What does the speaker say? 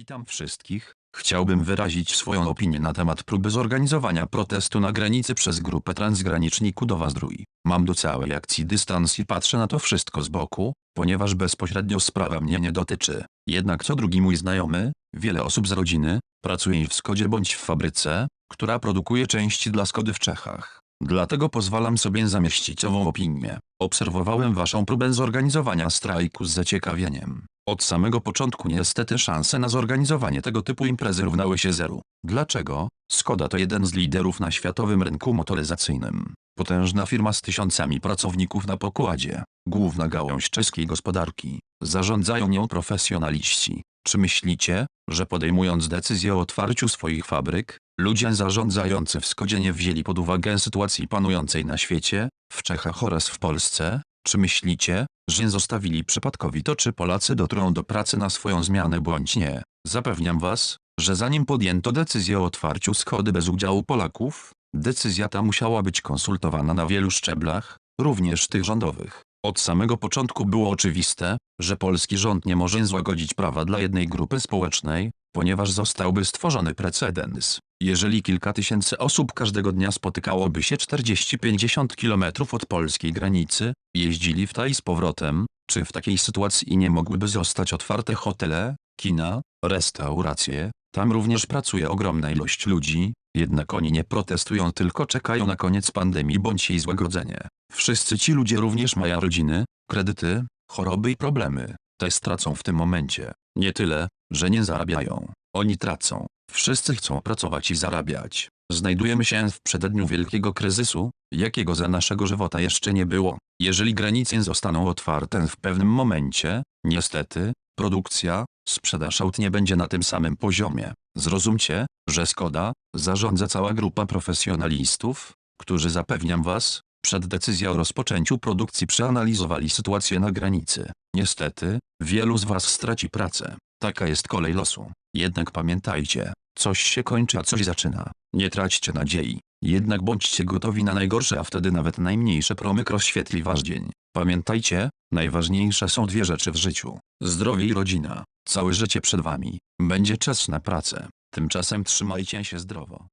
Witam wszystkich. Chciałbym wyrazić swoją opinię na temat próby zorganizowania protestu na granicy przez grupę transgraniczników do Wazdrój. Mam do całej akcji dystans i patrzę na to wszystko z boku, ponieważ bezpośrednio sprawa mnie nie dotyczy. Jednak co drugi mój znajomy, wiele osób z rodziny, pracuje w Skodzie bądź w fabryce, która produkuje części dla Skody w Czechach. Dlatego pozwalam sobie zamieścić ową opinię. Obserwowałem waszą próbę zorganizowania strajku z zaciekawieniem. Od samego początku niestety szanse na zorganizowanie tego typu imprezy równały się zeru. Dlaczego? Skoda to jeden z liderów na światowym rynku motoryzacyjnym. Potężna firma z tysiącami pracowników na pokładzie. Główna gałąź czeskiej gospodarki. Zarządzają nią profesjonaliści. Czy myślicie, że podejmując decyzję o otwarciu swoich fabryk, ludzie zarządzający w Skodzie nie wzięli pod uwagę sytuacji panującej na świecie, w Czechach oraz w Polsce? Czy myślicie, że zostawili przypadkowi to czy Polacy dotrą do pracy na swoją zmianę bądź nie? Zapewniam was, że zanim podjęto decyzję o otwarciu Skody bez udziału Polaków, decyzja ta musiała być konsultowana na wielu szczeblach, również tych rządowych. Od samego początku było oczywiste, że polski rząd nie może złagodzić prawa dla jednej grupy społecznej, ponieważ zostałby stworzony precedens. Jeżeli kilka tysięcy osób każdego dnia spotykałoby się 40-50 kilometrów od polskiej granicy, jeździli w taj z powrotem, czy w takiej sytuacji nie mogłyby zostać otwarte hotele, kina, restauracje, tam również pracuje ogromna ilość ludzi, jednak oni nie protestują tylko czekają na koniec pandemii bądź jej złagodzenie. Wszyscy ci ludzie również mają rodziny, kredyty, choroby i problemy. Te stracą w tym momencie. Nie tyle, że nie zarabiają. Oni tracą. Wszyscy chcą pracować i zarabiać. Znajdujemy się w przededniu wielkiego kryzysu, jakiego za naszego żywota jeszcze nie było. Jeżeli granice zostaną otwarte w pewnym momencie, niestety, produkcja, sprzedaż aut nie będzie na tym samym poziomie. Zrozumcie, że Skoda, zarządza cała grupa profesjonalistów, którzy zapewniam was, przed decyzją o rozpoczęciu produkcji przeanalizowali sytuację na granicy. Niestety, wielu z was straci pracę. Taka jest kolej losu. Jednak pamiętajcie, coś się kończy, a coś zaczyna. Nie traćcie nadziei. Jednak bądźcie gotowi na najgorsze, a wtedy nawet najmniejsze promyk rozświetli wasz dzień. Pamiętajcie, najważniejsze są dwie rzeczy w życiu. Zdrowie i rodzina. Całe życie przed wami. Będzie czas na pracę. Tymczasem trzymajcie się zdrowo.